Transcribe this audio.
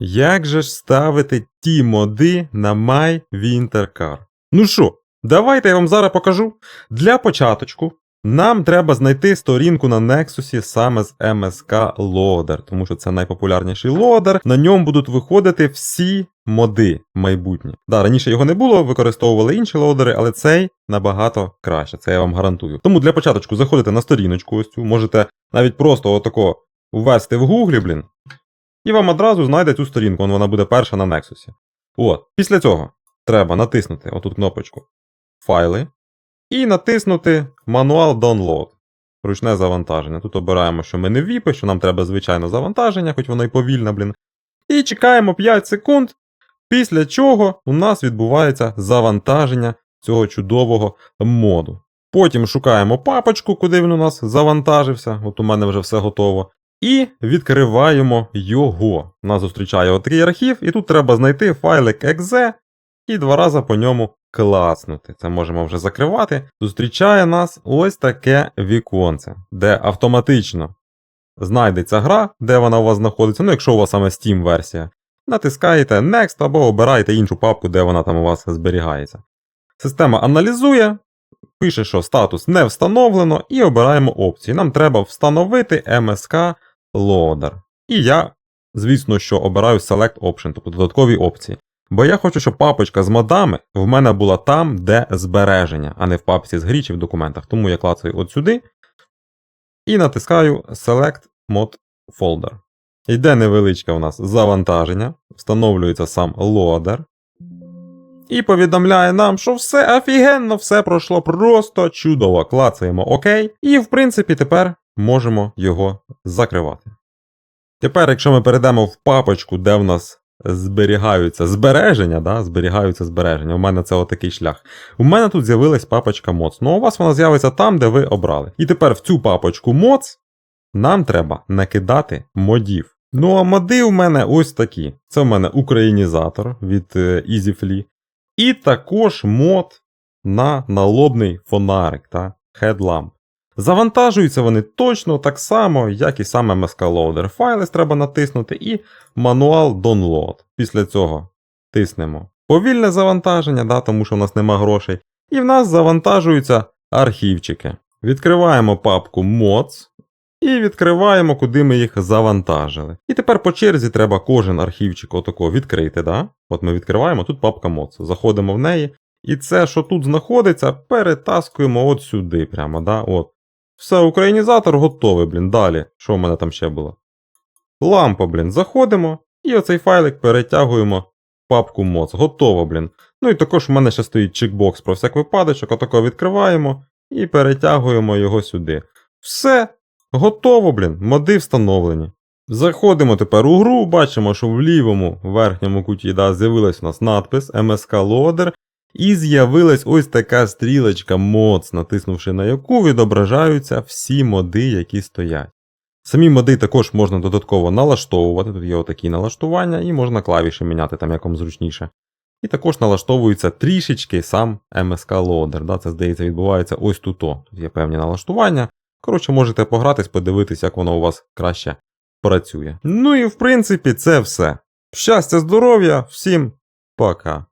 Як же ж ставити ті моди на My Winter Car? Ну що, давайте я вам зараз покажу. Для початочку нам треба знайти сторінку на Nexus саме з MSK Loader, тому що це найпопулярніший лоадер. На ньому будуть виходити всі моди майбутні. Да, раніше його не було, використовували інші лоадери, але цей набагато краще, це я вам гарантую. Тому для початочку заходите на сторіночку ось цю, можете навіть просто отако ввести в гуглі, блін, і вам одразу знайде цю сторінку, вон вона буде перша на Nexus. От. Після цього треба натиснути отут кнопочку Файли і натиснути Мануал Download. Ручне завантаження. Тут обираємо, що ми не віпи, що нам треба звичайне завантаження, хоч воно й повільне, блін. І чекаємо 5 секунд, після чого у нас відбувається завантаження цього чудового моду. Потім шукаємо папочку, куди він у нас завантажився. От у мене вже все готово. І відкриваємо його. Нас зустрічає отакий архів, і тут треба знайти файлик .exe і два рази по ньому клацнути. Це можемо вже закривати. Зустрічає нас ось таке віконце, де автоматично знайдеться гра, де вона у вас знаходиться. Ну, якщо у вас саме Steam версія, натискаєте Next або обираєте іншу папку, де вона там у вас зберігається. Система аналізує, пише, що статус не встановлено, і обираємо опції. Нам треба встановити MSK Loader. І я, звісно, що обираю Select Option, тобто додаткові опції. Бо я хочу, щоб папочка з модами в мене була там, де збереження, а не в папці з грі чи в документах. Тому я клацаю от сюди і натискаю Select Mod Folder. Йде невеличке у нас завантаження, встановлюється сам лоадер. І повідомляє нам, що все офігенно, все пройшло просто чудово. Клацаємо ОК. І, в принципі, тепер можемо його закривати. Тепер, якщо ми перейдемо в папочку, де в нас зберігаються збереження, да, зберігаються збереження. У мене це отакий шлях. У мене тут з'явилась папочка моц. Ну, у вас вона з'явиться там, де ви обрали. І тепер в цю папочку моц нам треба накидати модів. Ну, а моди у мене ось такі. Це в мене українізатор від е, EasyFly. І також мод на налобний фонарик та headlamp. Завантажуються вони точно так само, як і саме MSK Loader. Файли треба натиснути і мануал Download. Після цього тиснемо повільне завантаження, да, тому що в нас нема грошей. І в нас завантажуються архівчики. Відкриваємо папку Mods і відкриваємо, куди ми їх завантажили. І тепер по черзі треба кожен архівчик отако відкрити. Да? От ми відкриваємо, тут папка Mods. Заходимо в неї. І це, що тут знаходиться, перетаскуємо от сюди. прямо, да? от. Все, українізатор готовий, блін. Далі. Що в мене там ще було? Лампа, блін, заходимо. І оцей файлик перетягуємо в папку mods. Готово, блін. Ну і також в мене ще стоїть чекбокс про всяк випадочок, отако відкриваємо і перетягуємо його сюди. Все, готово, блін, моди встановлені. Заходимо тепер у гру, бачимо, що в лівому верхньому куті да, з'явилась у нас надпис MSK Loader, і з'явилась ось така стрілочка моц, натиснувши на яку відображаються всі моди, які стоять. Самі моди також можна додатково налаштовувати, тут є отакі налаштування, і можна клавіші міняти там як вам зручніше. І також налаштовується трішечки сам MSK Loader. Да? Це, здається, відбувається ось тут. Тут є певні налаштування. Коротше, можете погратись, подивитись, як воно у вас краще працює. Ну і в принципі це все. Щастя, здоров'я, всім пока!